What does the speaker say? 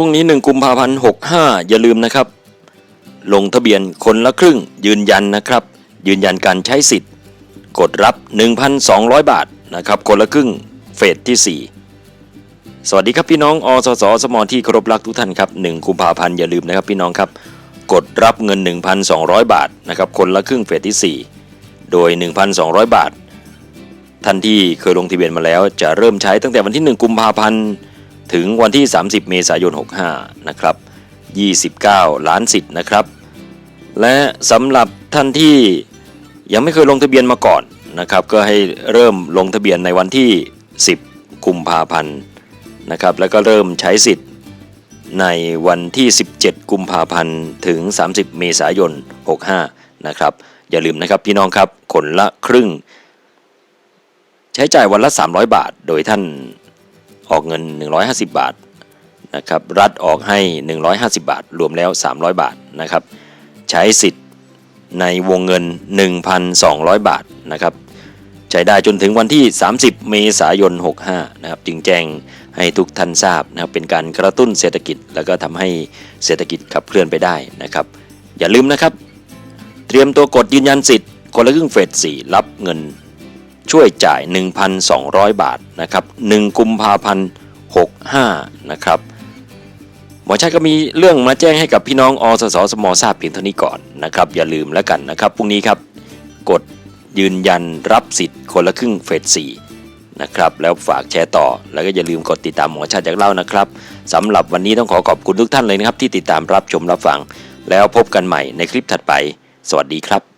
พรุ่งนี้ 1 กุมภาพันธ์65 อย่าลืมนะครับ ลงทะเบียนคนละครึ่ง ยืนยันนะครับ ยืนยันการใช้สิทธิ์ กดรับ 1,200 บาทนะครับคนละครึ่งเฟสที่ 4 สวัสดีครับพี่น้องอสสสมที่เคารพรักทุกท่านครับ1กุมภาพันธ์อย่าลืมนะครับพี่น้องครับกดรับเงิน 1,200 บาทนะครับคนละครึ่งเฟสที่ 4 โดย 1,200 บาท ท่านที่เคยลงทะเบียนมาแล้วจะเริ่มใช้ตั้งแต่วันที่ 1 กุมภาพันธ์ ถึงวันที่ 30 เมษายน 65 นะครับ 29 ล้านสิทธิ์นะครับ และสำหรับท่านที่ยังไม่เคยลงทะเบียนมาก่อนนะครับ ก็ให้เริ่มลงทะเบียนในวันที่ 10 กุมภาพันธ์นะครับ แล้วก็เริ่มใช้สิทธิ์ในวันที่ 17 กุมภาพันธ์ถึง 30 เมษายน 65 นะครับ อย่าลืมนะครับพี่น้องครับคนละครึ่ง ใช้จ่ายวันละ 300 บาท โดยท่าน ออกเงิน 150 บาทนะครับรัฐออกให้ 150 บาท รวมแล้ว 300 บาทนะครับใช้สิทธิ์ในวงเงิน 1,200 บาทนะครับใช้ได้จนถึงวันที่ 30 เมษายน 65 นะครับจึงแจ้งให้ทุกท่านทราบนะครับเป็นการกระตุ้นเศรษฐกิจ แล้วก็ทำให้เศรษฐกิจขับเคลื่อนไปได้นะครับ อย่าลืมนะครับ เตรียมตัวกดยืนยันสิทธิ์คนละครึ่งเฟส4รับเงิน ช่วยจ่าย 1,200 บาทนะครับ1กุมภาพันธ์65นะครับหมอชัยก็มีเรื่องมาแจ้งให้กับพี่น้องอสสสมทราบเพียงเท่านี้ก่อนนะครับ อย่าลืมแล้วกันนะครับพรุ่งนี้ครับกดยืนยันรับสิทธิ์คนละครึ่งเฟส4นะครับแล้วฝากแชร์ต่อ แล้วก็อย่าลืมกดติดตามหมอชาติจากเล่านะครับสำหรับวันนี้ต้องขอขอบคุณทุกท่านเลยนะครับ ที่ติดตามรับชมรับฟัง แล้วพบกันใหม่ในคลิปถัดไป สวัสดีครับ